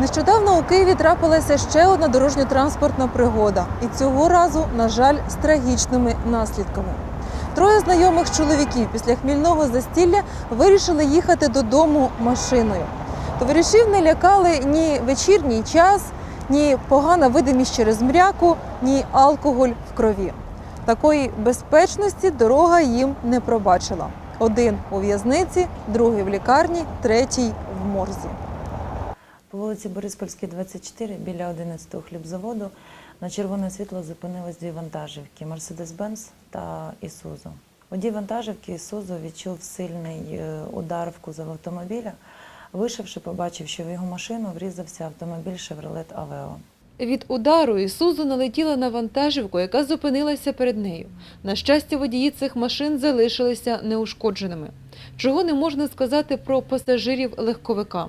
Нещодавно у Києві трапилася ще одна дорожньо-транспортна пригода, і цього разу, на жаль, з трагічними наслідками. Троє знайомих чоловіків після хмільного застілля вирішили їхати додому машиною. Товаришів не лякали ні вечірній час, ні погана видимість через мряку, ні алкоголь в крові. Такої безпечності дорога їм не пробачила. Один у в'язниці, другий в лікарні, третій в морзі. По вулиці Бориспольській, 24, біля 11-го хлібзаводу, на червоне світло зупинились дві вантажівки Mercedes-Benz та Ісузу. Водій вантажівки Ісузу відчув сильний е, удар в кузов автомобіля. Вийшовши, побачив, що в його машину врізався автомобіль Chevrolet Aveo. Від удару Ісузу налетіла на вантажівку, яка зупинилася перед нею. На щастя, водії цих машин залишилися неушкодженими. Чого не можна сказати про пасажирів легковика.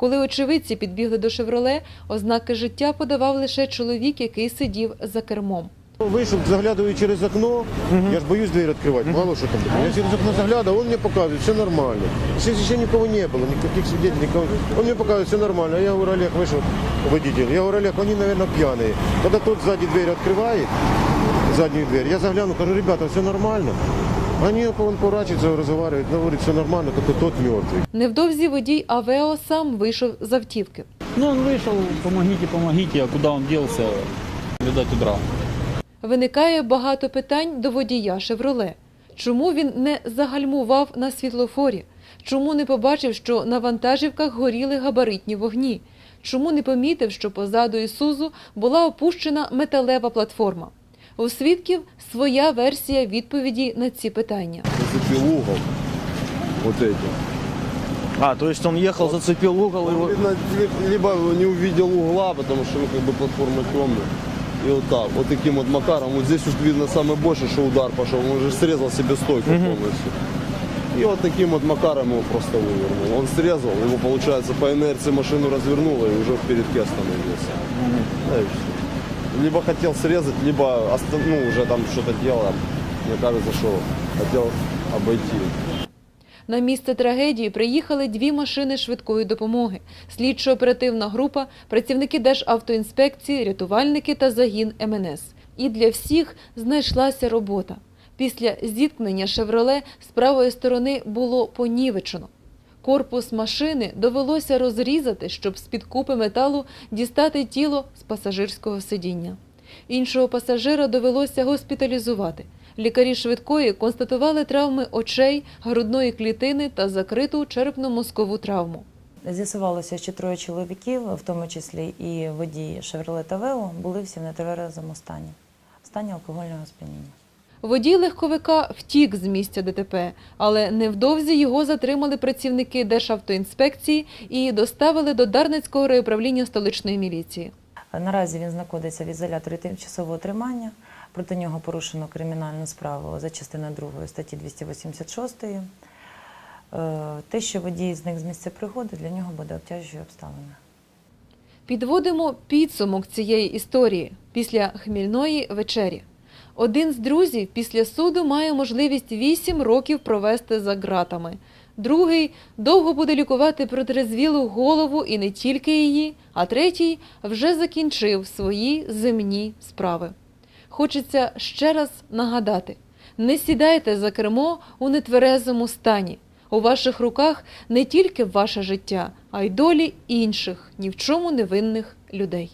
Коли очевидці підбігли до «Шевроле», ознаки життя подавав лише чоловік, який сидів за кермом. Вышел, заглядываю через окно, я же боюсь дверь открывать, мало что там. Я через окно заглядываю, он мне показывает, все нормально. Здесь еще никого не было, никаких свидетелей, никого. Он мне показывает, все нормально. А я говорю, Олег, вышел, водитель. Я говорю, Олег, они, наверное, пьяные. Когда тот сзади дверь открывает, заднюю дверь, я загляну, говорю, ребята, все нормально. Они, он поворачивается, разговаривает, говорит, все нормально, только тот мертвый. Невдовзі водій Авео сам вийшов з автівки. Ну, он вышел, помогите, помогите, а куда он делся, видать, удрал. Виникає багато питань до водія «Шевроле». Чому він не загальмував на світлофорі? Чому не побачив, що на вантажівках горіли габаритні вогні? Чому не помітив, що позаду Ісузу була опущена металева платформа? У свідків своя версія відповіді на ці питання. зацепил угол. Вот эти. А, то есть он ехал, зацепил угол Он, видно, ли- либо не увидел угла, потому что ну, как бы платформа темная. И вот так, вот таким вот макаром. Вот здесь уж видно самое больше, что удар пошел. Он уже срезал себе стойку полностью. И вот таким вот макаром его просто вывернул. Он срезал, его, получается, по инерции машину развернуло и уже в передке остановился. Да и всё. Либо хотел срезать, либо оста- ну, уже там что-то делал. Мне кажется, что хотел обойти. На місце трагедії приїхали дві машини швидкої допомоги, слідчо-оперативна група, працівники Державтоінспекції, рятувальники та загін МНС. І для всіх знайшлася робота. Після зіткнення «Шевроле» з правої сторони було понівечено. Корпус машини довелося розрізати, щоб з-під купи металу дістати тіло з пасажирського сидіння. Іншого пасажира довелося госпіталізувати. Лікарі швидкої констатували травми очей, грудної клітини та закриту черепно-мозкову травму. З'ясувалося, що троє чоловіків, в тому числі і водій Chevrolet Aveo, були всі в нетверезому стані, в стані алкогольного сп'яніння. Водій легковика втік з місця ДТП, але невдовзі його затримали працівники Державтоінспекції і доставили до Дарницького райуправління столичної міліції. Наразі він знаходиться в ізоляторі тимчасового тримання. Проти нього порушено кримінальну справу за частиною 2 статті 286. Е, Те, що водій зник з місця пригоди, для нього буде обтяжуючою обставиною. Підводимо підсумок цієї історії після хмільної вечері. Один з друзів після суду має можливість 8 років провести за ґратами. Другий довго буде лікувати протрезвілу голову і не тільки її, а третій вже закінчив свої земні справи. Хочеться ще раз нагадати: не сідайте за кермо у нетверезому стані. У ваших руках не тільки ваше життя, а й долі інших ні в чому невинних людей.